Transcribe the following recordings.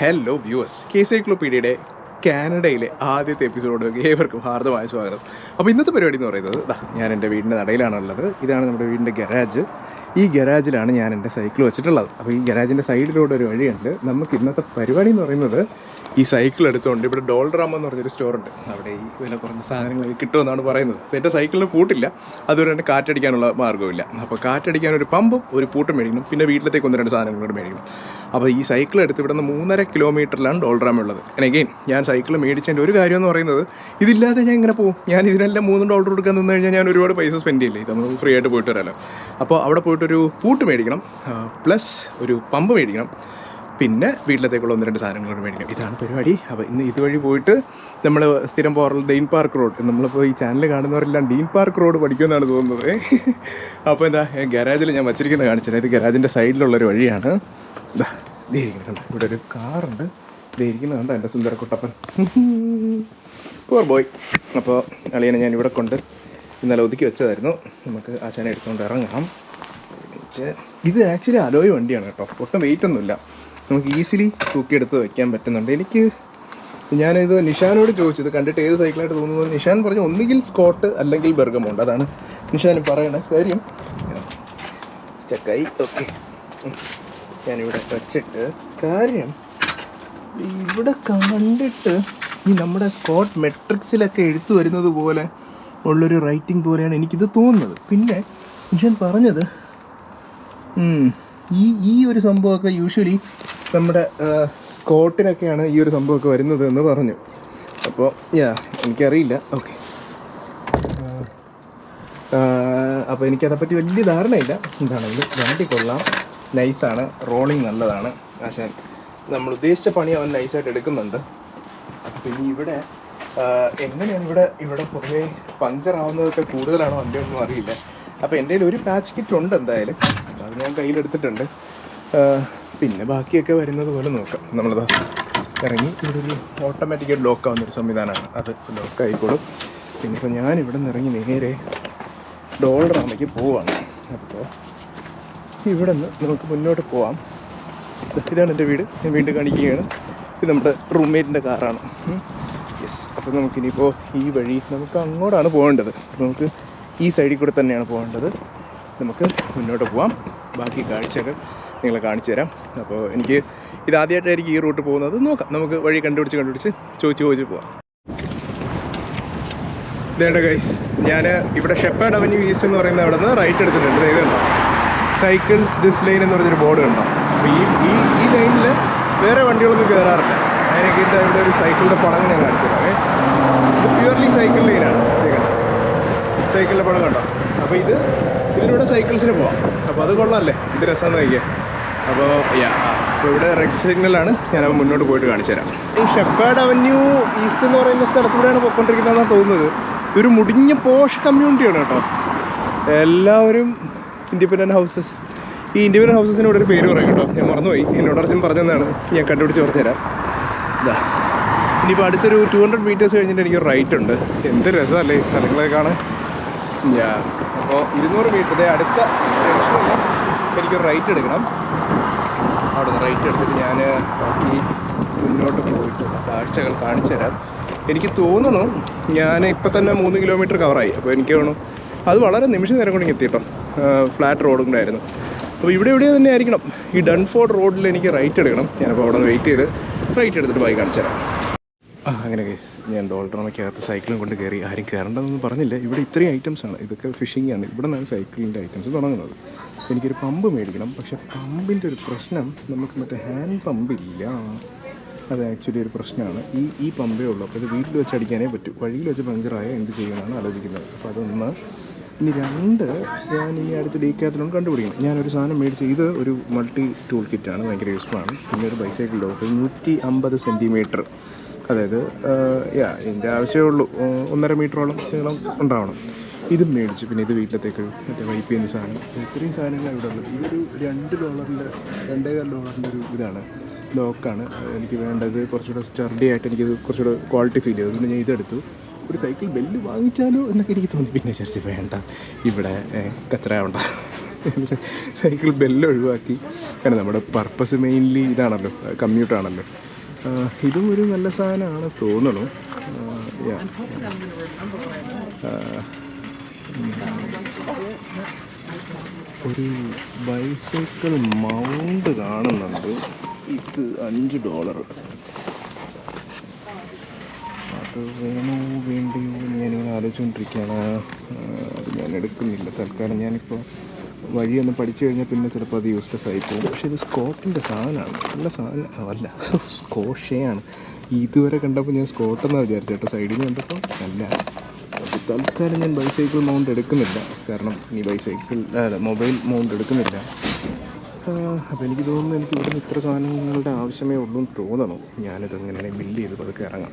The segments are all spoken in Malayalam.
ഹലോ വ്യൂവേഴ്സ് കെ സൈക്ലോപീഡിയയുടെ കാനഡയിലെ ആദ്യത്തെ എപ്പിസോഡിലേക്ക് ഏവർക്കും ഹാർദമായ സ്വാഗതം. അപ്പോൾ ഇന്നത്തെ പരിപാടി എന്ന് പറയുന്നത് ഞാൻ എന്റെ വീടിന്റെ നടയിലാണുള്ളത്. ഇതാണ് നമ്മുടെ വീടിന്റെ ഗരാജ് ഈ ഗരാജിലാണ് ഞാൻ എന്റെ സൈക്കിൾ വെച്ചിട്ടുള്ളത്. അപ്പോൾ ഈ ഗരാജിന്റെ സൈഡിലൂടെ ഒരു വഴിയുണ്ട്. നമുക്ക് ഇന്നത്തെ പരിപാടി എന്ന് പറയുന്നത് ഈ സൈക്കിൾ എടുത്തുകൊണ്ട് ഇവിടെ ഡോൾഡ്രാമ എന്ന് പറഞ്ഞൊരു സ്റ്റോറുണ്ട് അവിടെ ഈ വില കുറഞ്ഞ സാധനങ്ങളൊക്കെ കിട്ടുമെന്നാണ് പറയുന്നത്. അപ്പോൾ എന്റെ സൈക്കിളിന് പൂട്ടില്ല. അതുപോലെ തന്നെ കാറ്റടിക്കാനുള്ള മാർഗമില്ല അപ്പോൾ കാറ്റടിക്കാൻ ഒരു പമ്പും ഒരു പൂട്ടും മേടിക്കണം പിന്നെ വീട്ടിലത്തേക്ക് ഒന്ന് രണ്ട് സാധനങ്ങളോട് മേടിക്കണം അപ്പോൾ ഈ സൈക്കിൾ എടുത്ത് ഇവിടെ നിന്ന് മൂന്നര കിലോമീറ്ററിലാണ് ഡോൾഡ്രാം ഉള്ളത്. അനഗെയിൻ ഞാൻ സൈക്കിൾ മേടിച്ചതിന്റെ ഒരു കാര്യം എന്ന് പറയുന്നത് ഇതില്ലാതെ ഞാൻ ഇങ്ങനെ പോകും ഞാൻ ഇതിനെല്ലാം മൂന്ന് ഡോളർ കൊടുക്കാൻ നിന്ന് കഴിഞ്ഞാൽ ഞാൻ ഒരുപാട് പൈസ സ്പെൻഡ് ചെയ്യില്ലേ? ഇത് നമുക്ക് ഫ്രീ ആയിട്ട് പോയിട്ട് വരാമല്ലോ അപ്പോൾ അവിടെ പോയിട്ടൊരു പൂട്ട് മേടിക്കണം. പ്ലസ് ഒരു പമ്പ് മേടിക്കണം. പിന്നെ വീട്ടിലത്തേക്കുള്ള ഒന്ന് രണ്ട് സാധനങ്ങൾ കൂടെ മേടിക്കണം. ഇതാണ് പരിപാടി. അപ്പോൾ ഇന്ന് ഇതുവഴി പോയിട്ട് നമ്മൾ സ്ഥിരം പോകാറുള്ള ഡീൻ പാർക്ക് റോഡ് നമ്മളിപ്പോൾ ഈ ചാനൽ കാണുന്നവരെല്ലാം ഡീൻ പാർക്ക് റോഡ് പഠിക്കുമെന്നാണ് തോന്നുന്നത്. അപ്പോൾ എന്താ ഗരാജിൽ ഞാൻ വച്ചിരിക്കുന്നത് കാണിച്ചത്. ഇത് ഗരാജിന്റെ സൈഡിലുള്ളൊരു വഴിയാണ്. ദാ, ദേ ഇരിക്കുന്നു കണ്ടോ? ഇവിടെ ഒരു കാറുണ്ട് ദേ ഇരിക്കുന്നത് കണ്ടോ എന്റെ സുന്ദരക്കുട്ടപ്പൻ പോർ ബോയ് അപ്പോൾ അളിയനെ ഞാൻ ഇവിടെ കൊണ്ട് ഇന്നലെ ഒതുക്കി വെച്ചതായിരുന്നു. നമുക്ക് ആശാനെ എടുത്തുകൊണ്ട് ഇറങ്ങാം. ഇത് ആക്ച്വലി അലോയ് വണ്ടിയാണ് കേട്ടോ. ഒട്ടും വെയിറ്റ് ഒന്നുമില്ല. നമുക്ക് ഈസിലി തൂക്കിയെടുത്ത് വയ്ക്കാൻ പറ്റുന്നുണ്ട്. എനിക്ക് ഞാനിത് നിഷാനോട് ചോദിച്ചു. ഇത് കണ്ടിട്ട് ഏത് സൈക്കിളായിട്ട് തോന്നുന്നത് നിഷാൻ പറഞ്ഞു ഒന്നുകിൽ സ്കോട്ട് അല്ലെങ്കിൽ ബെർഗമുണ്ട്. അതാണ് നിഷാൻ പറയണ കാര്യം. സ്റ്റക്കായി ഓക്കെ ഞാനിവിടെ വെച്ചിട്ട് കാര്യം ഇവിടെ കണ്ടിട്ട് ഈ നമ്മുടെ സ്കോട്ട് മെട്രിക്സിലൊക്കെ എഴുത്തു വരുന്നത് പോലെ ഉള്ളൊരു റൈറ്റിംഗ് പോലെയാണ് എനിക്കിത് തോന്നുന്നത്. പിന്നെ ഞാൻ പറഞ്ഞത്. ഈ ഈ ഒരു സംഭവമൊക്കെ യൂഷ്വലി നമ്മുടെ സ്കോട്ടിനൊക്കെയാണ് ഈ ഒരു സംഭവമൊക്കെ വരുന്നത് എന്ന് പറഞ്ഞു. അപ്പോൾ യാ എനിക്കറിയില്ല. ഓക്കെ അപ്പോൾ എനിക്കതേപ്പറ്റി വലിയ ധാരണയില്ല. എന്താണെങ്കിലും വണ്ടി കൊള്ളാം. നൈസാണ് റോളിങ് നല്ലതാണ്. പക്ഷേ നമ്മൾ ഉദ്ദേശിച്ച പണി അവൻ നൈസായിട്ട് എടുക്കുന്നുണ്ട്. പിന്നെ ഇവിടെ എങ്ങനെയാണ് ഇവിടെ ഇവിടെ പൊതുവേ പഞ്ചർ ആവുന്നതൊക്കെ കൂടുതലാണോ എന്റെ ഒന്നും അറിയില്ല. അപ്പോൾ എന്റെ കയ്യിൽ ഒരു പാച്ച് കിറ്റ് ഉണ്ട് എന്തായാലും. അത് ഞാൻ കയ്യിലെടുത്തിട്ടുണ്ട്. പിന്നെ ബാക്കിയൊക്കെ വരുന്നത് പോലെ നോക്കാം. നമ്മളിതാ ഇറങ്ങി ഇവിടെ ഓട്ടോമാറ്റിക്കായിട്ട് ലോക്ക് ആവുന്ന ഒരു സംവിധാനമാണ്. അത് ലോക്ക് ആയിക്കോളും. പിന്നെ ഇപ്പോൾ ഞാൻ ഇവിടെ നിന്ന് ഇറങ്ങി നേരെ ഡോളർ അമ്മയ്ക്ക് പോവാണ്. അപ്പോൾ ഇവിടെ നിന്ന് നമുക്ക് മുന്നോട്ട് പോവാം. ഇതാണ് എന്റെ വീട്. ഞാൻ വീണ്ടും കാണിക്കുകയാണ്. ഇത് നമ്മുടെ റൂംമേറ്റിന്റെ കാറാണ് യെസ് അപ്പോൾ നമുക്കിനിയിപ്പോൾ ഈ വഴി നമുക്ക് അങ്ങോട്ടാണ് പോകേണ്ടത്. നമുക്ക് ഈ സൈഡിൽ കൂടെ തന്നെയാണ് പോകേണ്ടത്. നമുക്ക് മുന്നോട്ട് പോവാം. ബാക്കി കാഴ്ചകൾ നിങ്ങളെ കാണിച്ചു തരാം. അപ്പോൾ എനിക്ക് ഇതാദ്യമായിട്ടായിരിക്കും ഈ റൂട്ട് പോകുന്നത്. നോക്കാം. നമുക്ക് വഴി കണ്ടുപിടിച്ച് കണ്ടുപിടിച്ച് ചോദിച്ച് ചോദിച്ച് പോവാം. ഇതേണ്ട ഗൈസ് ഞാൻ ഇവിടെ ഷെപ്പേഡ് അവന്യൂ ഈസ്റ്റ് എന്ന് പറയുന്ന അവിടെ നിന്ന് റൈറ്റ് എടുത്തിട്ടുണ്ട്. ദേ കണ്ടോ സൈക്കിൾസ് ദിസ് ലൈൻ എന്ന് പറഞ്ഞൊരു ബോർഡ് കണ്ടോ? അപ്പോൾ ഈ ഈ ഈ ലൈനിൽ വേറെ വണ്ടികളൊന്നും കയറാറില്ല അതിനൊക്കെ ഇത് ഇവിടെ ഒരു സൈക്കിളിന്റെ പടം ഞാൻ കാണിച്ചു തരാമേ ഇത് പ്യുവർലി സൈക്കിൾ ലൈനാണ് സൈക്കിളിന്റെ പടം കണ്ടോ? അപ്പോൾ ഇത് ഇതിലൂടെ സൈക്കിൾസിന് പോവാം. അപ്പോൾ അത് കൊള്ളാമല്ലേ ഇത് രസം നോക്കിയാൽ അപ്പോൾ യാ അപ്പോൾ ഇവിടെ റെഡ് സിഗ്നലാണ് ഞാൻ മുന്നോട്ട് പോയിട്ട് കാണിച്ചു തരാം ഈ ഷെപ്പേഡ് അവന്യൂ ഈസ്റ്റ് എന്ന് പറയുന്ന സ്ഥലത്തൂടെയാണ് പോയിക്കൊണ്ടിരിക്കുന്നതെന്നാണ് തോന്നുന്നത്. ഇതൊരു മുടിഞ്ഞ പോഷ് കമ്മ്യൂണിറ്റിയാണ് കേട്ടോ. എല്ലാവരും ഇൻഡിപെൻഡന്റ് ഹൗസസ് ഈ ഇൻഡിപെൻഡന്റ് ഹൗസസിന് ഒരു പേര് പറയും കേട്ടോ. ഞാൻ മറന്നുപോയി. എന്നോട് അർജുൻ പറഞ്ഞതാണ് ഞാൻ കണ്ടുപിടിച്ച് പറഞ്ഞുതരാം ഇതാ ഇനിയിപ്പോൾ അടുത്തൊരു ടു ഹൺഡ്രഡ് മീറ്റേഴ്സ് കഴിഞ്ഞിട്ട് എനിക്ക് റൈറ്റ് ഉണ്ട്. എന്ത് രസമല്ലേ ഈ സ്ഥലങ്ങളൊക്കെ കാണാൻ. ഞാൻ അപ്പോൾ ഇരുന്നൂറ് മീറ്റർ ഇതേ അടുത്ത നിന്ന് എനിക്കൊരു റൈറ്റ് എടുക്കണം. അവിടെ നിന്ന് റൈറ്റ് എടുത്തിട്ട് ഞാൻ ബാക്കി മുന്നോട്ട് പോയിട്ട് കാഴ്ചകൾ കാണിച്ചു തരാം. എനിക്ക് തോന്നുന്നു ഞാൻ ഇപ്പം തന്നെ മൂന്ന് കിലോമീറ്റർ കവറായി അപ്പോൾ എനിക്ക് തോന്നുന്നു അത് വളരെ നിമിഷ നേരം കൊണ്ട് എത്തി കേട്ടോ ഫ്ലാറ്റ് റോഡും കൂടെ ആയിരുന്നു. അപ്പോൾ ഇവിടെ ഇവിടെ തന്നെ ആയിരിക്കണം. ഈ ഡൺഫോർഡ് റോഡിൽ എനിക്ക് റൈറ്റ് എടുക്കണം. ഞാനപ്പോൾ അവിടെ നിന്ന് വെയിറ്റ് ചെയ്ത് റൈറ്റ് എടുത്തിട്ട് ബൈക്ക് കാണിച്ചു തരാം. അങ്ങനെ കേസ് ഞാൻ ഡോൾട്രോമയ്ക്കകത്ത് സൈക്കിളും കൊണ്ട് കയറി. ആരും കയറേണ്ടതെന്ന് പറഞ്ഞില്ല. ഇവിടെ ഇത്രയും ഐറ്റംസ് ആണ്. ഇതൊക്കെ ഫിഷിംഗ് ആണ്. ഇവിടെ നിന്നാണ് സൈക്കിളിന്റെ ഐറ്റംസ് തുടങ്ങുന്നത്. എനിക്കൊരു പമ്പ് മേടിക്കണം. പക്ഷെ പമ്പിന്റെ ഒരു പ്രശ്നം നമുക്ക് മറ്റേ ഹാൻഡ് പമ്പില്ല അത് ആക്ച്വലി ഒരു പ്രശ്നമാണ്. ഈ ഈ പമ്പേ ഉള്ളൂ. അപ്പോൾ ഇത് വീട്ടിൽ വെച്ച് അടിക്കാനേ പറ്റൂ. വഴിയിൽ വെച്ച് പഞ്ചറായ എന്ത് ചെയ്യുമെന്നാണ് ആലോചിക്കുന്നത്. അപ്പോൾ അതൊന്ന് ഇനി രണ്ട് ഞാൻ ഇനി അടുത്ത് ഡീക്കാത്തിലൊന്ന് കണ്ടുപിടിക്കണം. ഒരു സാധനം മേടിച്ച് ഇത് ഒരു മൾട്ടി ടൂൾ കിറ്റാണ് ഭയങ്കര യൂസ്ഫുൾ ആണ് പിന്നെ ഒരു ബൈസൈക്കിൾ ലോക്ക് നൂറ്റി അമ്പത് സെന്റിമീറ്റർ അതായത് യാ ഇതിന്റെ ആവശ്യമേ ഉള്ളൂ. ഒന്നര മീറ്ററോളം നീളം ഉണ്ടാവണം. ഇതും മേടിച്ചു. പിന്നെ ഇത് വീട്ടിലത്തേക്ക് മറ്റേ വൈപ്പ് ചെയ്യുന്ന സാധനം. ഇത്രയും സാധനങ്ങൾ ഇവിടെ ഉള്ളത്. ഇതൊരു രണ്ട് ഡോളറിന്റെ രണ്ടേകാൽ ഡോളറിന്റെ ഒരു ഇതാണ്. ലോക്കാണ് എനിക്ക് വേണ്ടത് കുറച്ചുകൂടെ സ്റ്റർഡി ആയിട്ട് എനിക്കിത് കുറച്ചുകൂടെ ക്വാളിറ്റി ഫീൽ ചെയ്തു. അതുകൊണ്ട് ഞാൻ ഇതെടുത്തു. ഒരു സൈക്കിൾ ബെല്ല് വാങ്ങിച്ചാലോ എന്നൊക്കെ എനിക്ക് തോന്നി. പിന്നെ വിചാരിച്ചു വേണ്ട ഇവിടെ ഏഹ്, കച്ചറ ഉണ്ടാകും സൈക്കിൾ ബെല്ല് ഒഴിവാക്കി. കാരണം നമ്മുടെ പർപ്പസ് മെയിൻലി ഇതാണല്ലോ കമ്മ്യൂട്ടാണല്ലോ ഇതും ഒരു നല്ല സാധനമാണ് തോന്നണു. ഒരു ബൈസൈക്കിൾ മൗണ്ട് കാണുന്നുണ്ട്. ഇത് അഞ്ച് ഡോളർ അത് വേണോ വേണ്ടിയോ എന്ന് ഞാനിങ്ങനെ ആലോചിച്ചുകൊണ്ടിരിക്കുകയാണ്. ഞാൻ എടുക്കുന്നില്ല. തൽക്കാലം ഞാനിപ്പോൾ വഴിയൊന്ന് പഠിച്ചു കഴിഞ്ഞാൽ പിന്നെ ചിലപ്പോൾ അത് യൂസ്ലെസ് ആയിപ്പോകും പക്ഷേ ഇത് സ്കോട്ടിന്റെ സാധനമാണ്. നല്ല സാധനം. അല്ല. സ്കോഷയാണ്. ഇതുവരെ കണ്ടപ്പോൾ ഞാൻ സ്കോട്ടെന്നാണ് വിചാരിച്ചു കേട്ടോ. സൈഡിൽ നിന്ന് കണ്ടപ്പോൾ അല്ല. അപ്പോൾ തൽക്കാലം ഞാൻ ബൈസൈക്കിൾ മൗണ്ട് എടുക്കുന്നില്ല. കാരണം ഈ ബൈസൈക്കിൾ അല്ല മൊബൈൽ മൗണ്ട് എടുക്കുന്നില്ല. അപ്പോൾ എനിക്ക് തോന്നുന്നു എനിക്ക് ഇവിടുന്ന് ഇത്ര സാധനങ്ങളുടെ ആവശ്യമേ ഉള്ളൂ എന്ന് തോന്നണം. ഞാനിതങ്ങനെ ബില്ല് ചെയ്ത് പതുക്കെ ഇറങ്ങാം.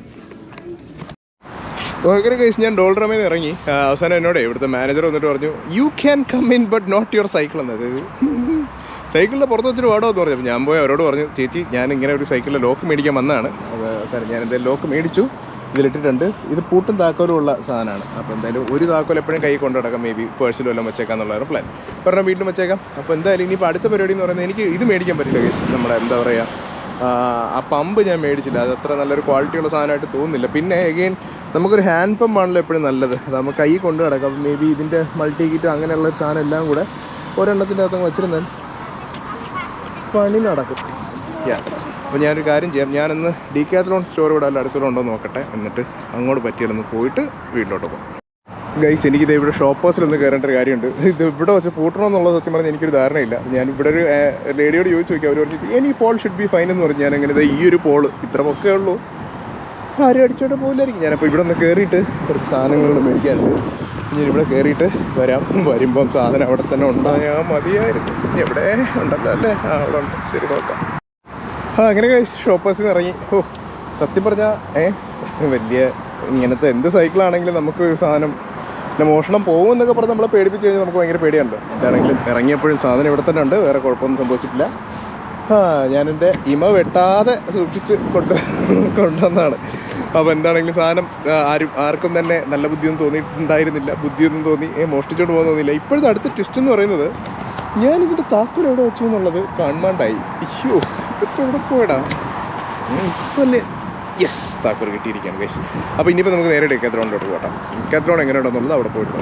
ഭയങ്കര കേസ് ഞാൻ ഡോൾറമേന്ന് ഇറങ്ങി. അവസാനം എന്നോട് ഇവിടുത്തെ മാനേജർ വന്നിട്ട് പറഞ്ഞു you can come in but not your cycle എന്നത് സൈക്കിളിന്റെ പുറത്ത് വെച്ചിട്ട് വാടോ എന്ന് പറഞ്ഞു. ഞാൻ പോയി അവരോട് പറഞ്ഞു ചേച്ചി ഞാൻ ഇങ്ങനെ ഒരു സൈക്കിളിൽ ലോക്ക് മേടിക്കാൻ വന്നതാണ്. അവസാനം ഞാൻ എന്തായാലും ലോക്ക് മേടിച്ചു. ഇതിലിട്ടിട്ടുണ്ട്. ഇത് പൂട്ടും താക്കോലും ഉള്ള സാധനമാണ്. അപ്പോൾ എന്തായാലും ഒരു താക്കോൽ എപ്പോഴും കൈ കൊണ്ടു നടക്കാം. മേ ബി പേഴ്സിലും എല്ലാം വെച്ചേക്കാം എന്നുള്ളതാണ് പ്ലാൻ പറഞ്ഞാൽ വീട്ടിലും വെച്ചേക്കാം. അപ്പോൾ എന്തായാലും ഇനിയിപ്പോൾ അടുത്ത പരിപാടി എന്ന് പറയുന്നത് എനിക്ക് ഇത് മേടിക്കാൻ പറ്റില്ല കേസ് നമ്മുടെ എന്താ പറയുക ആ, പമ്പ് ഞാൻ മേടിച്ചില്ല. അത് അത്ര നല്ലൊരു ക്വാളിറ്റിയുള്ള സാധനമായിട്ട് തോന്നുന്നില്ല. പിന്നെ എഗെയിൻ നമുക്കൊരു ഹാൻഡ് പമ്പാണല്ലോ എപ്പോഴും നല്ലത്. നമുക്ക് കൈ കൊണ്ട് കിടക്കാം മേ ബി ഇതിന്റെ മൾട്ടി കിറ്റ് അങ്ങനെയുള്ള സാധനം എല്ലാം കൂടെ ഒരെണ്ണത്തിന്റെ അകത്ത് വച്ചിരുന്നാൽ പണി നടക്കും. അപ്പോൾ ഞാനൊരു കാര്യം ചെയ്യാം. ഞാനിന്ന് ഡി കാത്തലോൺ സ്റ്റോർ ഇവിടെ അല്ല അടുത്തുള്ള ഉണ്ടോ നോക്കട്ടെ. എന്നിട്ട് അങ്ങോട്ട് പറ്റിയിടന്ന് പോയിട്ട് വീട്ടിലോട്ട് പോകും. ഗൈസ് എനിക്കിത് ഇവിടെ ഷോപ്പേഴ്സിൽ ഒന്ന് കയറേണ്ട ഒരു കാര്യമുണ്ട്. ഇത് ഇവിടെ വെച്ച് പൂട്ടണമെന്നുള്ള സത്യം പറഞ്ഞാൽ എനിക്കൊരു ധാരണയില്ല. ഞാൻ ഇവിടെ ഒരു ലേഡിയോട് ചോദിച്ചു നോക്കി അവർ പറഞ്ഞു any pole should be fine എന്ന് പറഞ്ഞു ഞാൻ അങ്ങനെ ഈ ഒരു പോൾ ഇത്ര ഉള്ളൂ. ആരും അടിച്ചോണ്ട് പോയില്ലായിരിക്കും ഞാനപ്പോൾ ഇവിടെ ഒന്ന് കയറിയിട്ട് കുറച്ച് സാധനങ്ങൾ മേടിക്കാനുണ്ട്. ഞാൻ ഇവിടെ കയറിയിട്ട് വരാം. വരുമ്പം സാധനം അവിടെ തന്നെ ഉണ്ടായാൽ മതിയായിരുന്നു. എവിടെ ഉണ്ടല്ലോ അല്ലേ? ആ അവിടെ ഉണ്ട്. ശരി നോക്കാം. ആ അങ്ങനെ ഷോപ്പേഴ്സിൽ നിന്ന് ഇറങ്ങി. ഓ സത്യം പറഞ്ഞാൽ ഏ വലിയ ഇങ്ങനത്തെ എന്ത് സൈക്കിളാണെങ്കിലും നമുക്ക് സാധനം പിന്നെ മോഷണം പോകും എന്നൊക്കെ പറഞ്ഞ് നമ്മളെ പേടിപ്പിച്ച് കഴിഞ്ഞാൽ നമുക്ക് ഭയങ്കര പേടിയാണല്ലോ. എന്താണെങ്കിലും ഇറങ്ങിയപ്പോഴും സാധനം ഇവിടെ തന്നെ ഉണ്ട്. വേറെ കുഴപ്പമൊന്നും സംഭവിച്ചിട്ടില്ല. ഞാനെന്റെ ഇമ വെട്ടാതെ സൂക്ഷിച്ച് കൊണ്ട് കൊണ്ടുവന്നതാണ്. അപ്പോൾ എന്താണെങ്കിലും സാധനം ആരും ആർക്കും തന്നെ നല്ല ബുദ്ധിയൊന്നും തോന്നിയിട്ടുണ്ടായിരുന്നില്ല. ബുദ്ധിയൊന്നും തോന്നി ഏ പോകാൻ തോന്നിയില്ല. ഇപ്പോഴത്തെ അടുത്ത ട്വിസ്റ്റ് എന്ന് പറയുന്നത് ഞാൻ ഇതിന്റെ താക്കോൽ എവിടെ വെച്ചു എന്നുള്ളത് കാണാണ്ടായി ഇഷ്യോ ഇതിപ്പോൾ എവിടെ പോയടാ? ഇപ്പല്ലേ? യെസ് താക്കോൽ കിട്ടിയിരിക്കുകയാണ് ഗൈസ് അപ്പോൾ ഇനിയിപ്പോൾ നമുക്ക് നേരെ ഡെക്കാത്രോണിലോട്ട് പോകട്ടെ ഡെക്കാത്രോൺ എങ്ങനെയുണ്ടെന്നുള്ളത് അവിടെ പോയിട്ട്.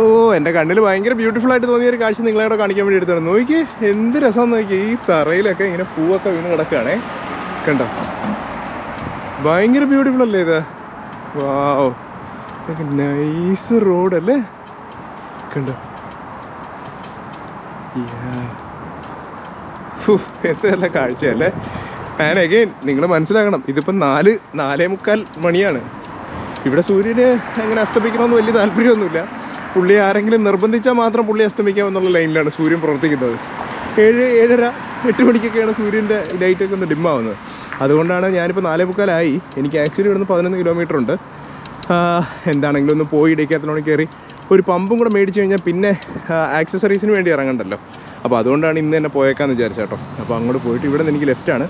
ഓ എന്റെ കണ്ണിൽ ഭയങ്കര ബ്യൂട്ടിഫുൾ ആയിട്ട് തോന്നിയ ഒരു കാഴ്ച നിങ്ങളെ കാണിക്കാൻ വേണ്ടി എടുത്താണ് നോക്കി എന്ത് രസം നോക്കി ഈ തറയിലൊക്കെ ഇങ്ങനെ പൂവൊക്കെ വീണ് കിടക്കുകയാണേ. കണ്ടോ? ഭയങ്കര ബ്യൂട്ടിഫുൾ അല്ലേ ഇത്? വാവ് നൈസ് റോഡ് അല്ലേ? കണ്ടോ? Yeah. ഫു, എന്ത് നല്ല കാഴ്ചയല്ലേ? ആൻഡ് അഗെയിൻ നിങ്ങൾ മനസ്സിലാക്കണം ഇതിപ്പം നാല് നാലേ മുക്കാൽ മണിയാണ്. ഇവിടെ സൂര്യന് അങ്ങനെ അസ്തമിക്കണമെന്ന് വലിയ താല്പര്യമൊന്നുമില്ല. പുള്ളി ആരെങ്കിലും നിർബന്ധിച്ചാൽ മാത്രം പുള്ളി അസ്തമിക്കാം എന്നുള്ള ലൈനിലാണ് സൂര്യൻ പ്രവർത്തിക്കുന്നത്. ഏഴ് ഏഴര എട്ട് മണിക്കൊക്കെയാണ് സൂര്യന്റെ ലൈറ്റൊക്കെ ഒന്ന് ഡിമ്മാവുന്നത് അതുകൊണ്ടാണ് ഞാനിപ്പോൾ നാലേ മുക്കാലായി. എനിക്ക് ആക്ച്വലി ഇവിടുന്ന് പതിനൊന്ന് കിലോമീറ്റർ ഉണ്ട്. എന്താണെങ്കിലും ഒന്ന് പോയി ഇടയ്ക്കത്തിലോണി കയറി ഒരു പമ്പും കൂടെ മേടിച്ച് കഴിഞ്ഞാൽ പിന്നെ ആക്സസറീസിന് വേണ്ടി ഇറങ്ങണ്ടല്ലോ. അപ്പോൾ അതുകൊണ്ടാണ് ഇന്ന് തന്നെ പോയേക്കാന്ന് വിചാരിച്ചു കേട്ടോ. അപ്പോൾ അങ്ങോട്ട് പോയിട്ട് ഇവിടെ നിന്ന് എനിക്ക് ലെഫ്റ്റാണ്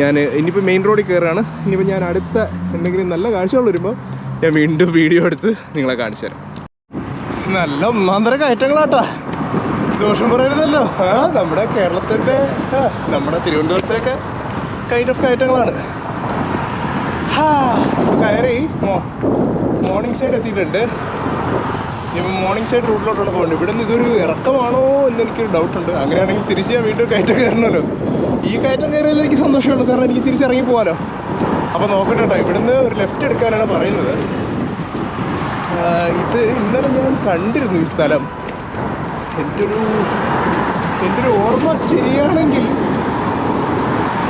ഞാൻ ഇനിയിപ്പോൾ മെയിൻ റോഡിൽ കയറുകയാണ്. ഇനിയിപ്പോൾ ഞാൻ അടുത്ത എന്തെങ്കിലും നല്ല കാഴ്ചകൾ വരുമ്പോൾ ഞാൻ വീണ്ടും വീഡിയോ എടുത്ത് നിങ്ങളെ കാണിച്ചു തരാം. നല്ല ഒന്നാന്തര കയറ്റങ്ങളാട്ടാ. ദോഷം പറയരുതല്ലോ. നമ്മുടെ കേരളത്തിന്റെ നമ്മുടെ തിരുവനന്തപുരത്തെയൊക്കെ കൈൻഡ് ഓഫ് കയറ്റങ്ങളാണ്. കയറി മോർണിംഗ് സൈഡ് എത്തിയിട്ടുണ്ട്. ഇനി മോർണിംഗ് സൈഡ് റൂട്ടിലോട്ടാണ് പോകുന്നത് ഇവിടെ നിന്ന് ഇതൊരു ഇറക്കമാണോ എന്ന് എനിക്കൊരു ഡൗട്ടുണ്ട് അങ്ങനെയാണെങ്കിൽ തിരിച്ച് ഞാൻ വീണ്ടും കയറ്റം കയറണമല്ലോ. ഈ കയറ്റം കയറിയതിൽ എനിക്ക് സന്തോഷമാണ്. കാരണം എനിക്ക് തിരിച്ചിറങ്ങി പോകാമല്ലോ അപ്പോൾ നോക്കട്ടെ കേട്ടോ. ഇവിടുന്ന് ഒരു ലെഫ്റ്റ് എടുക്കാനാണ് പറയുന്നത്. ഇത് ഇന്നലെ ഞാൻ കണ്ടിരുന്നു ഈ സ്ഥലം. എന്റെ ഒരു എന്റെ ഒരു ഓർമ്മ ശരിയാണെങ്കിൽ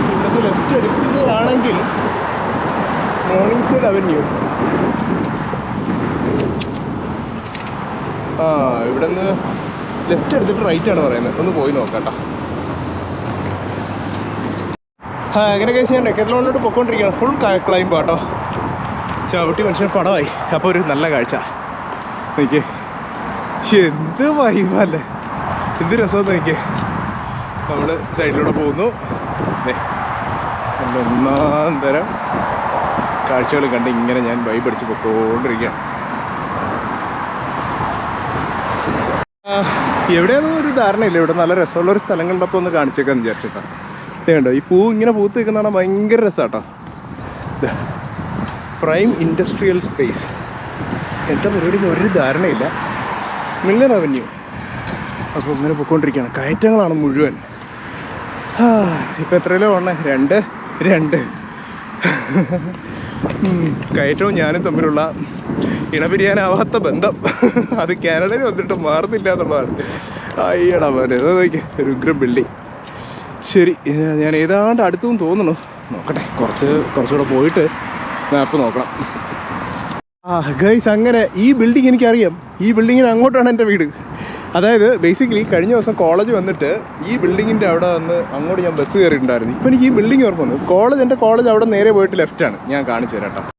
ഇവിടുന്ന് ലെഫ്റ്റ് എടുക്കുകയാണെങ്കിൽ മോർണിംഗ് സൈഡ് അവന്യൂ ആ ഇവിടെ നിന്ന് ലെഫ്റ്റ് എടുത്തിട്ട് റൈറ്റ് ആണ് പറയുന്നത്. ഒന്ന് പോയി നോക്കാട്ടോ. കേട്ടോ ആ അങ്ങനെ കഴിച്ച് ഞാൻ ഡെക്കത്തിലോട്ട് പൊക്കോണ്ടിരിക്കുകയാണ് ഫുൾ ക്ലൈംബ് കേട്ടോ ചവിട്ടി മനുഷ്യൻ പടമായി അപ്പോൾ ഒരു നല്ല കാഴ്ച. നോക്കിയേ. എന്ത് വൈബല്ലേ എന്ത് രസം നോക്കിയേ. നമ്മൾ സൈഡിലൂടെ പോകുന്നു. നല്ല ഒന്നാം തരം കാഴ്ചകൾ കണ്ട് ഇങ്ങനെ ഞാൻ വൈബടിച്ച് പൊക്കോണ്ടിരിക്കുകയാണ്. എവിടെയാണെന്ന് ഒരു ധാരണയില്ല. ഇവിടെ നല്ല രസമുള്ള ഒരു സ്ഥലം കണ്ടപ്പോൾ ഒന്ന് കാണിച്ചേക്കാന്ന് വിചാരിച്ചിട്ടാ. കണ്ടോ ഈ പൂ ഇങ്ങനെ പൂത്ത് നിൽക്കുന്നതാണ് ഭയങ്കര രസാട്ടോ. Prime industrial space. എന്താ പരിപാടി? ഒരു ധാരണയില്ല. Miller Avenue. അപ്പോൾ ഇങ്ങനെ പൊയ്ക്കൊണ്ടിരിക്കുകയാണ് കയറ്റങ്ങളാണ് മുഴുവൻ. ആ, ഇപ്പൊ എത്രയിലോ വേണേ രണ്ട് രണ്ട്. കയറ്റവും ഞാനും തമ്മിലുള്ള ഇണപിരിയാനാവാത്ത ബന്ധം. അത് കാനഡയിൽ വന്നിട്ട് മാറുന്നില്ല എന്നുള്ളതാണ്. അയ്യടാ മോനെ രുഗ്രം ഉഗ്രം ശരി ഞാൻ ഏതാണ്ട് അടുത്തും തോന്നുന്നു. നോക്കട്ടെ കുറച്ച് കുറച്ചുകൂടെ പോയിട്ട് മാപ്പ് നോക്കണം. ആ ഗൈസ് അങ്ങനെ ഈ ബിൽഡിംഗ് എനിക്കറിയാം. ഈ ബിൽഡിങ്ങിന് അങ്ങോട്ടാണ് എന്റെ വീട്. അതായത് ബേസിക്കലി കഴിഞ്ഞ ദിവസം കോളേജ് വന്നിട്ട് ഈ ബിൽഡിങ്ങിന്റെ അവിടെ വന്ന് അങ്ങോട്ട് ഞാൻ ബസ് കയറിയിട്ടുണ്ടായിരുന്നു. ഇപ്പം എനിക്ക് ഈ ബിൽഡിംഗ് ഓർമ്മ വന്നു. കോളേജ് എന്റെ കോളേജ് അവിടെ നേരെ പോയിട്ട് ലെഫ്റ്റാണ് ഞാൻ കാണിച്ചു തരാം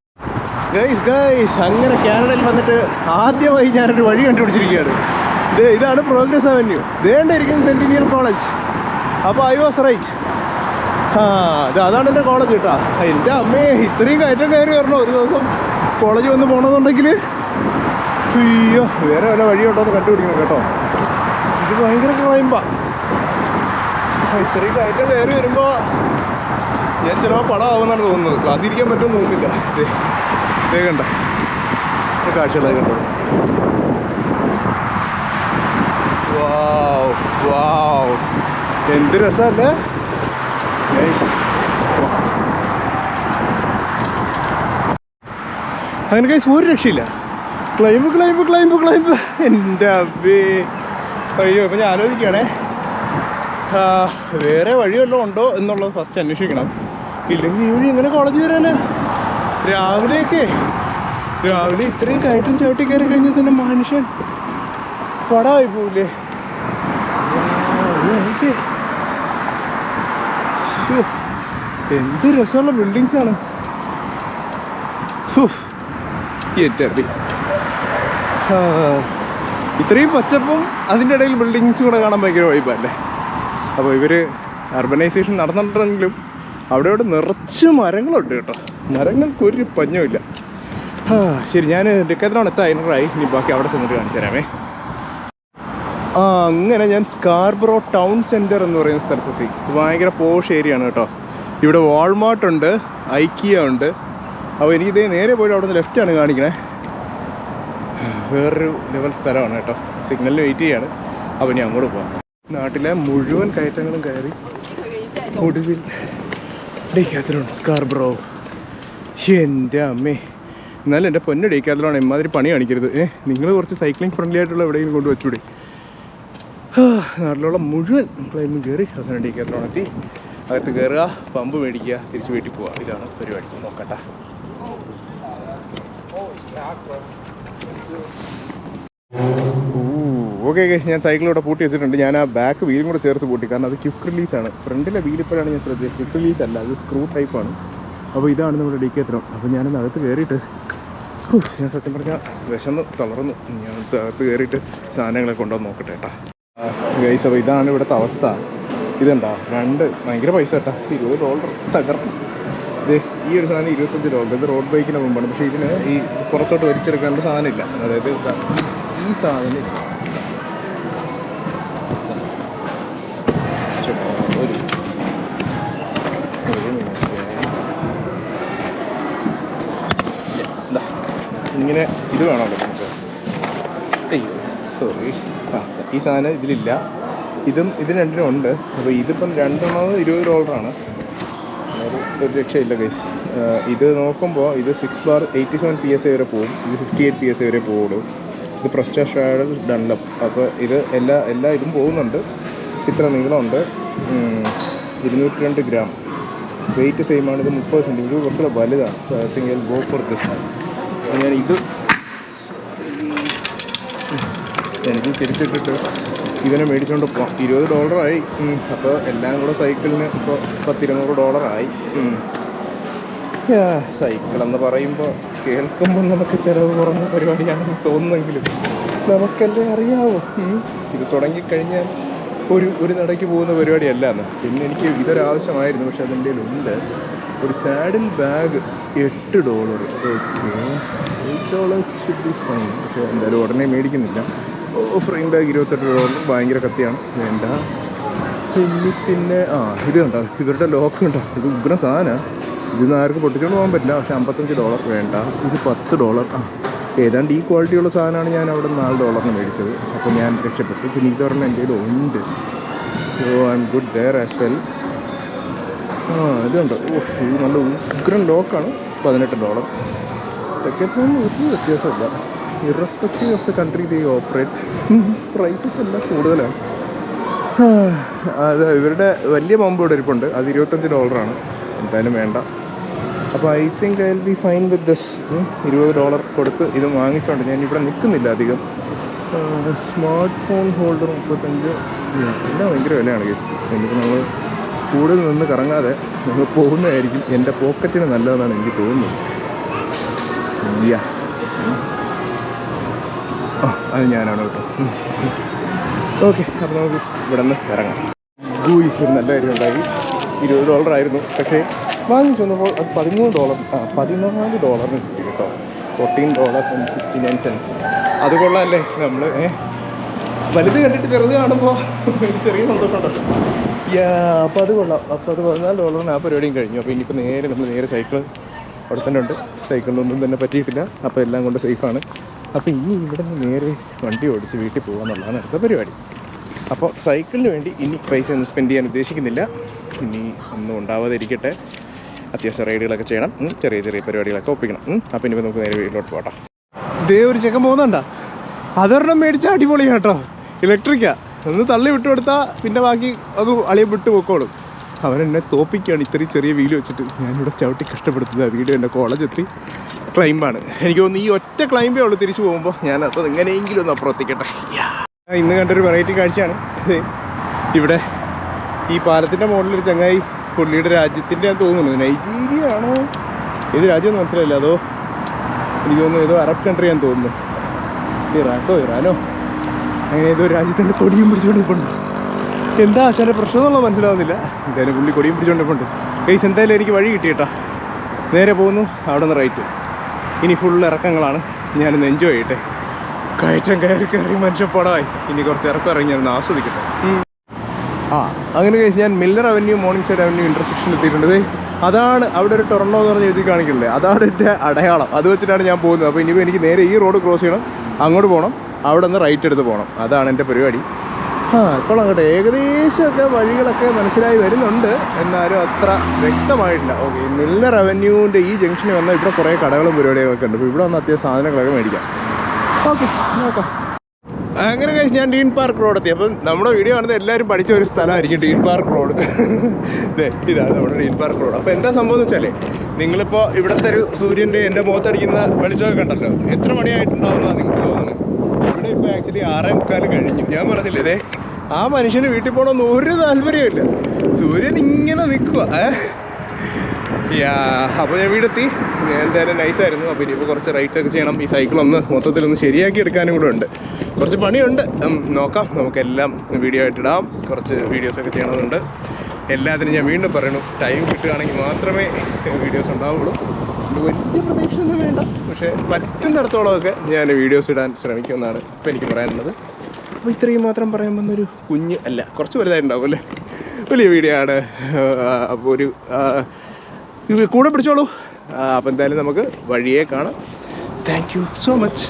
ഗൈസ് ഗൈസ് അങ്ങനെ കാനഡയിൽ വന്നിട്ട് ആദ്യമായി ഞാനൊരു വഴി കണ്ടുപിടിച്ചിരിക്കുകയാണ്. ഇത് ഇതാണ് പ്രോഗ്രസ് അവന്യൂ ഇരിക്കുന്ന സെന്റിനിയൽ കോളേജ് അപ്പോൾ ഐ വാസ് റൈറ്റ് ആ ഇത് അതാണ് എന്റെ കോളേജ് കേട്ടോ. എന്റെ അമ്മയെ ഇത്രയും കയറ്റം കയറി വരണോ? ഒരു ദിവസം കോളേജ് വന്ന് പോകണമെന്നുണ്ടെങ്കിൽ അയ്യോ വേറെ വല്ല വഴിയുണ്ടോ എന്ന് കണ്ടുപിടിക്കണം കേട്ടോ. ഇത് ഭയങ്കര ക്ലൈമ്പാ ഇത്രയും കയറ്റം കയറി വരുമ്പോൾ ഞാൻ ചിലപ്പോൾ പടമാവുമെന്നാണ് തോന്നുന്നത്. ക്ലാസ് ഇരിക്കാൻ പറ്റുമെന്ന് തോന്നുന്നില്ല. ദേ കണ്ട. കണ്ടോ? വാവ് വാവ്. എന്ത് രസമല്ലേ? നൈസ് അങ്ങനെ കൈസ് ഒരു രക്ഷയില്ല. ക്ലൈംബ് ക്ലൈംബ് ക്ലൈംബ് ക്ലൈംബ് എന്റെ അബ്ബേ അയ്യോ ഇപ്പം ഞാൻ ആലോചിക്കുകയാണേ. വേറെ വഴി വല്ലതും ഉണ്ടോ എന്നുള്ളത് ഫസ്റ്റ് അന്വേഷിക്കണം. ഇല്ലെങ്കിൽ ഈ വഴി ഇങ്ങനെ കോളേജ് വരാനാ? രാവിലെയൊക്കെ. രാവിലെ ഇത്രയും കയറ്റം ചവിട്ടി കയറി കഴിഞ്ഞാൽ തന്നെ മനുഷ്യൻ പടമായി പോവില്ലേ? എന്ത് രസമുള്ള ബിൽഡിങ്സാണ്. ആ, ഇത്രയും പച്ചപ്പും അതിന്റെ ഇടയിൽ ബിൽഡിങ്സ് കൂടെ കാണാൻ ഭയങ്കര വൈബല്ലേ അപ്പോൾ ഇവർ അർബനൈസേഷൻ നടന്നിട്ടുണ്ടെങ്കിലും അവിടെ ഇവിടെ നിറച്ച് മരങ്ങളുണ്ട് കേട്ടോ. മരങ്ങൾക്ക് ഒരു പഞ്ഞമില്ല. ശരി ഞാൻ ഡെക്കത്തിനോട് എത്താൻ അതിനോടായി ഇനി ബാക്കി അവിടെ ചെന്നിട്ട് കാണിച്ചു തരാമേ. ആ അങ്ങനെ ഞാൻ സ്കാർബ്രോ ടൗൺ സെന്റർ എന്ന് പറയുന്ന സ്ഥലത്തെത്തി. ഭയങ്കര പോഷ് ഏരിയ ആണ് കേട്ടോ. ഇവിടെ വാൾമാർട്ട് ഉണ്ട് ഐക്കിയ ഉണ്ട്. അപ്പോൾ എനിക്കിതേ നേരെ പോയിട്ട് അവിടെ നിന്ന് ലെഫ്റ്റാണ് കാണിക്കണേ. വേറൊരു ലെവൽ സ്ഥലമാണ് കേട്ടോ. സിഗ്നൽ വെയിറ്റ് ചെയ്യാണ്. അപ്പോൾ ഇനി അങ്ങോട്ട് പോകാം നാട്ടിലെ മുഴുവൻ കയറ്റങ്ങളും കയറി ഒടുവിൽ ഡേക്കാത്തലുണ്ട് സ്കാർബ്രോ എന്റെ അമ്മേ. എന്നാലും എന്റെ പൊന്നു ഡേക്കാത്തലാണ് ഇമാതിരി പണി കാണിക്കരുത്. ഏഹ് നിങ്ങൾ കുറച്ച് സൈക്ലിംഗ് ഫ്രണ്ട്ലി ആയിട്ടുള്ള എവിടെയെങ്കിലും കൊണ്ട് വെച്ചൂടെ? നാട്ടിലുള്ള മുഴുവൻ ക്ലൈമ്പും കയറി അവസാനം ഡേക്കാത്തലോൺ എത്തി. അകത്ത് കയറുക പമ്പ് മേടിക്കുക തിരിച്ച് വീട്ടിൽ പോവുക. ഇതാണ് പരിപാടി നോക്കട്ടെ. ഓക്കെ ഞാൻ സൈക്കിളിലൂടെ പൂട്ടി വെച്ചിട്ടുണ്ട്. ഞാൻ ആ ബാക്ക് വീലും കൂടെ ചേർത്ത് പൂട്ടി. കാരണം അത് ക്വിക്ക് റിലീസാണ് ഫ്രണ്ടിലെ വീലിപ്പോഴാണ് ഞാൻ ശ്രദ്ധിച്ചത്. ക്വിക്ക് റിലീസ് അല്ല അത് സ്ക്രൂ ടൈപ്പാണ് അപ്പോൾ ഇതാണ് നമ്മുടെ ഡിക്കേത്രം അപ്പോൾ ഞാനൊന്ന് അകത്ത് കയറിയിട്ട് ഞാൻ സത്യം പറഞ്ഞാൽ വിശന്ന് തളർന്നു. ഞാൻ അകത്ത് കയറിയിട്ട് സാധനങ്ങളെ കൊണ്ടുവന്ന് നോക്കട്ടെ കേട്ടാ. ഗൈസ് അപ്പോൾ ഇതാണ് ഇവിടുത്തെ അവസ്ഥ. ഇതുണ്ടോ രണ്ട് ഭയങ്കര പൈസ കേട്ടാ. ഇരുപത് ഡോളർ തകർന്നു. ഇത് ഈ ഒരു സാധനം ഇരുപത്തഞ്ച് രൂപ ഇത് റോഡ് ബൈക്കിന് മുമ്പാണ്. പക്ഷേ ഇതിന് ഈ പുറത്തോട്ട് വലിച്ചെടുക്കാനുള്ള സാധനമില്ല. അതായത് ഈ സാധനം. ഇങ്ങനെ ഇത് വേണമല്ലോ നമുക്ക്. അയ്യോ സോറി ആ ഈ സാധനം ഇതിലില്ല. ഇതും ഇത് രണ്ടിനും ഉണ്ട്. അപ്പോൾ ഇതിപ്പം രണ്ടെണ്ണം ഇരുപത് ഡോളറാണ് ഒരു രക്ഷയില്ല ഗൈസ് ഇത് നോക്കുമ്പോൾ ഇത് six bar eighty seven P S A വരെ പോകും ഇത് fifty eight P S A വരെ പോകുള്ളൂ ഇത് പ്രസ്റ്റ ഷാഡൽ ഡൺലപ്പ് അപ്പോൾ ഇത് എല്ലാ എല്ലാ ഇതും പോകുന്നുണ്ട്. ഇത്ര നീളമുണ്ട്. ഇരുന്നൂറ്റി രണ്ട് ഗ്രാം വെയിറ്റ് സെയിം ആണ്. ഇത് മുപ്പത് സെന്റിമീറ്റർ ഇത് കുറച്ചുകൂടെ വലുതാണ്. So I think I go for this ഞാൻ ഇത് എനിക്ക് തിരിച്ചിട്ടിട്ട് ഇവനെ മേടിച്ചുകൊണ്ട് പോവാം. ഇരുപത് ഡോളറായി. അപ്പോൾ എല്ലാം കൂടെ സൈക്കിളിന് ഇപ്പോൾ പത്തിരുന്നൂറ് ഡോളറായി. സൈക്കിൾ എന്ന് പറയുമ്പോൾ കേൾക്കുമ്പോൾ നമുക്ക് ചിലവ് കുറഞ്ഞ പരിപാടിയാണെന്ന് തോന്നുന്നെങ്കിലും നമുക്കല്ലേ അറിയാവോ. ഇത് തുടങ്ങിക്കഴിഞ്ഞാൽ ഒരു ഒരു നടയ്ക്ക് പോകുന്ന പരിപാടിയല്ല എന്ന് പിന്നെ എനിക്ക് ഇതൊരാവശ്യമായിരുന്നു പക്ഷെ അതിന്റെ ഉണ്ട് ഒരു സാഡിൽ ബാഗ് എട്ട് dollar okay. Eight dollars should be fine പക്ഷേ എന്തായാലും ഉടനെ മേടിക്കുന്നില്ല. ഫ്രെയിം ബാഗ് ഇരുപത്തെട്ട് ഡോളർ ഭയങ്കര കത്തിയാണ്. വേണ്ട. പിന്നെ പിന്നെ ആ ഇത് കണ്ടോ? ഇവരുടെ ലോക്ക് ഉണ്ടോ ഇത് ഉഗ്ര സാധനമാണ് ഇതിന്ന് ആർക്കും പൊട്ടിച്ചുകൊണ്ട് പോകാൻ പറ്റില്ല. പക്ഷെ അമ്പത്തഞ്ച് ഡോളർ വേണ്ട. ഇത് പത്ത് ഡോളർ ആ ഏതാണ്ട് ഈ ക്വാളിറ്റിയുള്ള സാധനമാണ് ഞാൻ അവിടെ നാല് ഡോളറിന് മേടിച്ചത്. അപ്പോൾ ഞാൻ രക്ഷപ്പെട്ടു. പിന്നെ ഇത് പറഞ്ഞാൽ എന്റെ കയ്യിൽ ഉണ്ട്. So I'm good there as well ആ ഇതുണ്ട് ഓ ഇത് നല്ല ഉഗ്രൻ ലോക്കാണ് പതിനെട്ട് ഡോളർ ഇതൊക്കെ വ്യത്യാസമില്ല irrespective of the country the operate prices എല്ലാം കൂടുതലാണ്. അത് ഇവരുടെ വലിയ പമ്പ് ഇവിടെ ഇരിപ്പുണ്ട്. അത് ഇരുപത്തഞ്ച് ഡോളറാണ്. എന്തായാലും വേണ്ട. അപ്പോൾ I think I will be fine with this ഇരുപത് ഡോളർ കൊടുത്ത് ഇത് വാങ്ങിച്ചോണ്ട് ഞാൻ ഇവിടെ നിൽക്കുന്നില്ല അധികം. സ്മാർട്ട് ഫോൺ ഹോൾഡർ മുപ്പത്തഞ്ച്. എല്ലാം ഭയങ്കര വിലയാണ് കേസ് എനിക്ക് നമ്മൾ കൂടുതൽ നിന്ന് കറങ്ങാതെ നമ്മൾ പോകുന്നതായിരിക്കും. എന്റെ പോക്കറ്റിന് നല്ലതെന്നാണ് എനിക്ക് തോന്നുന്നത്. യാ അത് ഞാനാണ് കേട്ടോ. ഓക്കെ അപ്പോൾ നമുക്ക് ഇവിടെ നിന്ന് ഇറങ്ങാം. ഗൂയിസ് ഒരു നല്ല കാര്യം ഉണ്ടായി. ഇരുപത് ഡോളർ ആയിരുന്നു. പക്ഷേ വാങ്ങിച്ചു വന്നപ്പോൾ അത് പതിമൂന്ന് ഡോളർ ആ പതിനാല് ഡോളറിന് കിട്ടി കേട്ടോ. Fourteen dollars and sixty nine cents അത് കൊള്ളാമല്ലേ നമ്മൾ വലുത് കണ്ടിട്ട് ചെറുത് കാണുമ്പോൾ ചെറിയ സന്തോഷമുണ്ടല്ലോ യാ അപ്പോൾ അത് കൊള്ളാം. അപ്പോൾ അത് പതിനാല് ഡോളറിന് ആ പരിപാടിയും കഴിഞ്ഞു. അപ്പോൾ ഇനിയിപ്പോൾ നേരെ നമ്മൾ നേരെ സൈക്കിൾ അവിടെ തന്നെ ഉണ്ട്. സൈക്കിളിനൊന്നും തന്നെ പറ്റിയിട്ടില്ല. അപ്പോൾ എല്ലാം കൊണ്ട് സേഫാണ് അപ്പോൾ ഇനി ഇവിടെ നിന്ന് നേരെ വണ്ടി ഓടിച്ച് വീട്ടിൽ പോകാമെന്നുള്ളതാണ് അടുത്ത പരിപാടി. അപ്പോൾ സൈക്കിളിന് വേണ്ടി ഇനി പൈസ ഒന്നും സ്പെൻഡ് ചെയ്യാൻ ഉദ്ദേശിക്കുന്നില്ല. ഇനി ഒന്നും ഉണ്ടാവാതെ ഇരിക്കട്ടെ അത്യാവശ്യം റൈഡുകളൊക്കെ ചെയ്യണം. ചെറിയ ചെറിയ പരിപാടികളൊക്കെ ഒപ്പിക്കണം. അപ്പോൾ ഇനിയിപ്പോൾ നമുക്ക് നേരെ വീട്ടിലോട്ട് പോകട്ടെ ഇതേ ഒരു ചെക്കൻ പോകുന്നുണ്ടോ. അതൊരെണ്ണം മേടിച്ച അടിപൊളിയാണ് കേട്ടോ ഇലക്ട്രിക്കാ ഒന്ന് തള്ളി വിട്ടു കൊടുത്താൽ പിന്നെ ബാക്കി അത് അളിയെ വിട്ടു പൊക്കോളും. അവൻ എന്നെ തോപ്പിക്കുകയാണ് ഇത്രയും ചെറിയ വീൽ വെച്ചിട്ട്. ഞാനിവിടെ ചവിട്ടി കഷ്ടപ്പെടുത്തുന്നത്. വീഡിയോ എന്റെ കോളേജ് ക്ലൈമ്പാണ്. എനിക്ക് തോന്നുന്നു ഈ ഒറ്റ ക്ലൈമ്പേ ഉള്ളൂ തിരിച്ചു പോകുമ്പോൾ ഞാൻ അത് എങ്ങനെയെങ്കിലും ഒന്ന് അപ്പുറത്തേക്കട്ടെ. ഇന്ന് കണ്ടൊരു വെറൈറ്റി കാഴ്ചയാണ്. ഇവിടെ ഈ പാലത്തിന്റെ മുകളിൽ ഒരു ചങ്ങായി പുള്ളിയുടെ രാജ്യത്തിന്റെ തോന്നുന്നു. നൈജീരിയ ആണോ? ഏത് രാജ്യം മനസ്സിലായില്ല. അതോ എനിക്ക് തോന്നുന്നു ഏതോ അറബ് കൺട്രി ഞാൻ തോന്നുന്നു. ഇറാഖോ ഇറാനോ? അങ്ങനെ ഏതോ രാജ്യത്തിന്റെ കൊടിയും പിടിച്ചുകൊണ്ട് നിൽപ്പുണ്ട് എന്താ ആശാന്റെ പ്രശ്നം എന്നുള്ളത് മനസ്സിലാവുന്നില്ല. എന്തായാലും പുള്ളി കൊടിയും പിടിച്ചുകൊണ്ട് നിൽപ്പുണ്ട് കേസ് എന്തായാലും എനിക്ക് വഴി കിട്ടിയിട്ടാ. നേരെ പോകുന്നു. അവിടെ നിന്ന് റൈറ്റ് ഇനി ഫുൾ ഇറക്കങ്ങളാണ്. ഞാനൊന്ന് എൻജോയ് ചെയ്യട്ടെ. കയറ്റം കയറി കയറി മനുഷ്യൻ പടമായി ഇനി കുറച്ച് ഇറക്കം ഇറങ്ങി ഞാനൊന്ന് ആസ്വദിക്കട്ടെ. ആ അങ്ങനെ കഴിച്ച് ഞാൻ Miller Avenue Morningside Avenue intersection എത്തിയിട്ടുണ്ട്. അതാണ് അവിടെ ഒരു ടൊറണോ എന്ന് പറഞ്ഞ് എഴുതി കാണിക്കില്ലേ അതാണ് എന്റെ അടയാളം. അത് വെച്ചിട്ടാണ് ഞാൻ പോകുന്നത്. അപ്പോൾ ഇനിയിപ്പോൾ എനിക്ക് നേരെ ഈ റോഡ് ക്രോസ് ചെയ്യണം. അങ്ങോട്ട് പോകണം. അവിടെ നിന്ന് റൈറ്റ് എടുത്ത് പോകണം. അതാണ് എന്റെ പരിപാടി. ആ കൊള്ളാം അങ്ങോട്ട് ഏകദേശമൊക്കെ വഴികളൊക്കെ മനസ്സിലായി വരുന്നുണ്ട്. എന്നാലും അത്ര വ്യക്തമായിട്ടില്ല. ഓക്കെ മില്ല റവന്യൂവിന്റെ ഈ ജംഗ്ഷനിൽ വന്നാൽ ഇവിടെ കുറേ കടകളും പരിപാടികളൊക്കെ ഉണ്ട്. അപ്പോൾ ഇവിടെ വന്ന് അത്യാവശ്യം സാധനങ്ങളൊക്കെ മേടിക്കാം. ഓക്കെ നോക്കാം. അങ്ങനെ കഴിച്ച് ഞാൻ ഡീൻ പാർക്ക് റോഡ് എത്തി. അപ്പം നമ്മുടെ വീഡിയോ കാണുന്ന എല്ലാവരും പഠിച്ച ഒരു സ്ഥലമായിരിക്കും ഡീൻ പാർക്ക് റോഡ്. ഇതാണ് നമ്മുടെ ഡീൻ പാർക്ക് റോഡ്. അപ്പോൾ എന്താ സംഭവം എന്ന് വെച്ചാലേ നിങ്ങളിപ്പോൾ ഇവിടുത്തെ ഒരു സൂര്യന്റെ എന്റെ മുഖത്തടിക്കുന്ന വെളിച്ചമൊക്കെ കണ്ടല്ലോ. എത്ര മണിയായിട്ടുണ്ടാവുന്നതാണ് നിങ്ങൾക്ക് തോന്നുന്നത്? ഇവിടെ ഇപ്പോൾ ആക്ച്വലി ആറേ മുക്കാൽ കഴിഞ്ഞു. ഞാൻ പറഞ്ഞില്ലേ ആ മനുഷ്യന് വീട്ടിൽ പോകണമെന്ന് ഒരു താല്പര്യമില്ല സൂര്യൻ ഇങ്ങനെ നിൽക്കുക യാ അപ്പോൾ ഞാൻ വീടെത്തി. എന്തായാലും നൈസായിരുന്നു അപ്പോൾ ഇനിയിപ്പോൾ കുറച്ച് റൈഡ്സ് ഒക്കെ ചെയ്യണം. ഈ സൈക്കിൾ ഒന്ന് ശരിയാക്കി എടുക്കാനും കൂടെ ഉണ്ട്. കുറച്ച് പണിയുണ്ട്. നോക്കാം നോക്കാം. നമുക്കെല്ലാം വീഡിയോ ആയിട്ടിടാം കുറച്ച് വീഡിയോസൊക്കെ ചെയ്യണമെന്നുണ്ട് എല്ലാത്തിനും ഞാൻ വീണ്ടും പറയണു ടൈം കിട്ടുകയാണെങ്കിൽ മാത്രമേ വീഡിയോസ് ഉണ്ടാവുള്ളൂ. വലിയ പ്രതീക്ഷയൊന്നും വേണ്ട. പക്ഷേ പറ്റുന്നിടത്തോളമൊക്കെ ഞാൻ വീഡിയോസ് ഇടാൻ ശ്രമിക്കുമെന്നാണ് ഇപ്പോൾ എനിക്ക് പറയാനുള്ളത്. അപ്പോൾ ഇത്രയും മാത്രം പറയാൻ വന്നൊരു കുഞ്ഞ് അല്ല കുറച്ച് വലുതായിട്ടുണ്ടാവും അല്ലേ? വലിയ വീഡിയോ ആണ്. അപ്പോൾ ഒരു കൂടെ പിടിച്ചോളൂ. അപ്പോൾ എന്തായാലും നമുക്ക് വഴിയേ കാണാം. Thank you so much